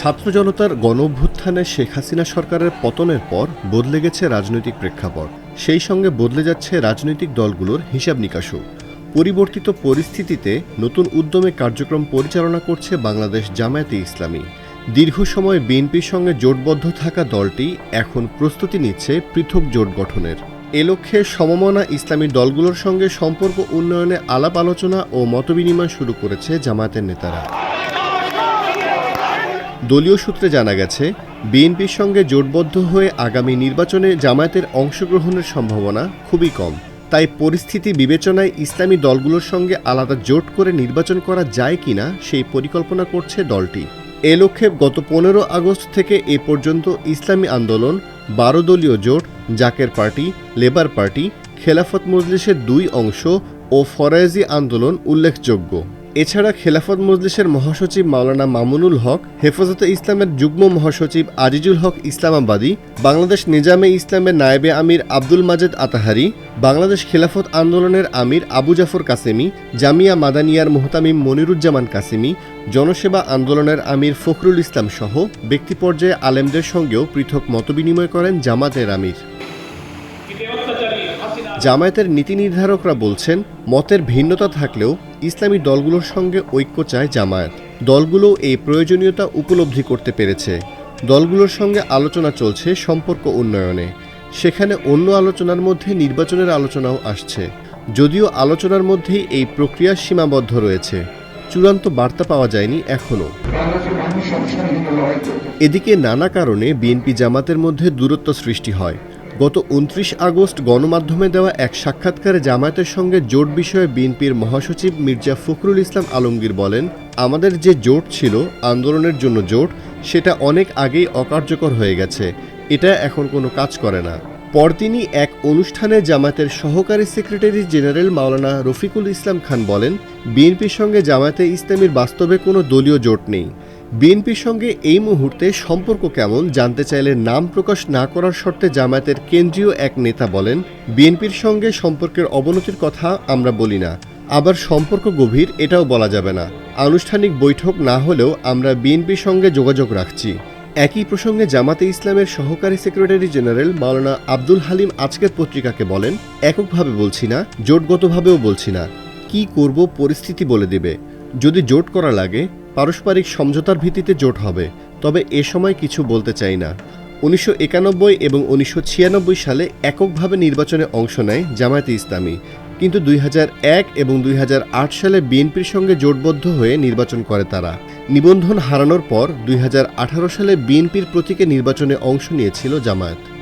ছাত্র জনতার গণ অভ্যুত্থানে শেখ হাসিনা সরকারের পতনের পর বদলে গেছে রাজনৈতিক প্রেক্ষাপট। সেই সঙ্গে বদলে যাচ্ছে রাজনৈতিক দলগুলোর হিসাব নিকাশও। পরিবর্তিত পরিস্থিতিতে নতুন উদ্যমে কার্যক্রম পরিচালনা করছে বাংলাদেশ জামায়াতে ইসলামী। দীর্ঘ সময় বিএনপির সঙ্গে জোটবদ্ধ থাকা দলটি এখন প্রস্তুতি নিচ্ছে পৃথক জোট গঠনের। এ লক্ষ্যে সমমনা ইসলামী দলগুলোর সঙ্গে সম্পর্ক উন্নয়নে আলাপ আলোচনা ও মতবিনিময় শুরু করেছে জামায়াতের নেতারা। দলীয় সূত্রে জানা গেছে, বিএনপির সঙ্গে জোটবদ্ধ হয়ে আগামী নির্বাচনে জামায়াতের অংশগ্রহণের সম্ভাবনা খুবই কম। তাই পরিস্থিতি বিবেচনায় ইসলামী দলগুলোর সঙ্গে আলাদা জোট করে নির্বাচন করা যায় কিনা সেই পরিকল্পনা করছে দলটি। এ লক্ষ্যে গত পনেরো আগস্ট থেকে এ পর্যন্ত ইসলামী আন্দোলন, বারো দলীয় জোট, জাকের পার্টি, লেবার পার্টি, খেলাফত মজলিসের দুই অংশ ও ফরায়েজি আন্দোলন উল্লেখযোগ্য। এছাড়া খেলাফত মজলিসের মহাসচিব মাওলানা মামুনুল হক, হেফাজতে ইসলামের যুগ্ম মহাসচিব আজিজুল হক ইসলামাবাদী, বাংলাদেশ নিজামে ইসলামের নায়েবে আমির আব্দুল মাজেদ আতাহারি, বাংলাদেশ খেলাফত আন্দোলনের আমির আবু জাফর কাসেমি, জামিয়া মাদানিয়ার মোহতামিম মনিরুজ্জামান কাসেমি, জনসেবা আন্দোলনের আমির ফখরুল ইসলাম সহ ব্যক্তি পর্যায়ে আলেমদের সঙ্গেও পৃথক মতবিনিময় করেন জামাতের আমির। জামায়াতের নীতি নির্ধারকরা বলছেন, মতের ভিন্নতা থাকলেও ইসলামী দলগুলোর সঙ্গে ঐক্য চায় জামায়াত। দলগুলো এই প্রয়োজনীয়তা উপলব্ধি করতে পেরেছে। দলগুলোর সঙ্গে আলোচনা চলছে সম্পর্ক উন্নয়নে। সেখানে অন্য আলোচনার মধ্যে নির্বাচনের আলোচনাও আসছে। যদিও আলোচনার মধ্যেই এই প্রক্রিয়া সীমাবদ্ধ রয়েছে। চূড়ান্ত বার্তা পাওয়া যায়নি এখনও এদিকে নানা কারণে বিএনপি জামাতের মধ্যে দূরত্ব সৃষ্টি হয়। গত উনত্রিশ আগস্ট গণমাধ্যমে দেওয়া এক সাক্ষাৎকারে জামায়াতের সঙ্গে জোট বিষয়ে বিএনপির মহাসচিব মির্জা ফখরুল ইসলাম আলমগীর বলেন, আমাদের যে জোট ছিল, আন্দোলনের জন্য জোট, সেটা অনেক আগেই অকার্যকর হয়ে গেছে। এটা এখন কোনো কাজ করে না। পরদিনই এক অনুষ্ঠানে জামায়াতের সহকারী সেক্রেটারি জেনারেল মাওলানা রফিকুল ইসলাম খান বলেন, বিএনপির সঙ্গে জামায়াতে ইসলামীর বাস্তবে কোনো দলীয় জোট নেই। বিএনপির সঙ্গে এই মুহূর্তে সম্পর্ক কেমন জানতে চাইলে নাম প্রকাশ না করার শর্তে জামায়াতের কেন্দ্রীয় এক নেতা বলেন, বিএনপির সঙ্গে সম্পর্কের অবনতির কথা আমরা বলি না। আবার সম্পর্ক গভীর এটাও বলা যাবে না। আনুষ্ঠানিক বৈঠক না হলেও আমরা বিএনপির সঙ্গে যোগাযোগ রাখছি। একই প্রসঙ্গে জামাতে ইসলামের সহকারী সেক্রেটারি জেনারেল মাওলানা আব্দুল হালিম আজকের পত্রিকাকে বলেন, এককভাবে বলছি না, জোটগতভাবেও বলছি না। কি করব, পরিস্থিতি বলে দেবে। যদি জোট করা লাগে, পারস্পরিক সমঝোতার ভিত্তিতে জোট হবে। তবে এ সময় কিছু বলতে চাই না। উনিশশো একানব্বই এবং উনিশশো ছিয়ানব্বই সালে এককভাবে নির্বাচনে অংশ নেয় জামায়াতে ইসলামী। কিন্তু দুই এবং দুই হাজার আট সালে বিএনপির সঙ্গে জোটবদ্ধ হয়ে নির্বাচন করে তারা। নিবন্ধন হারানোর পর দুই হাজার আঠারো সালে বিএনপির প্রতীকে নির্বাচনে অংশ নিয়েছিল জামায়াত।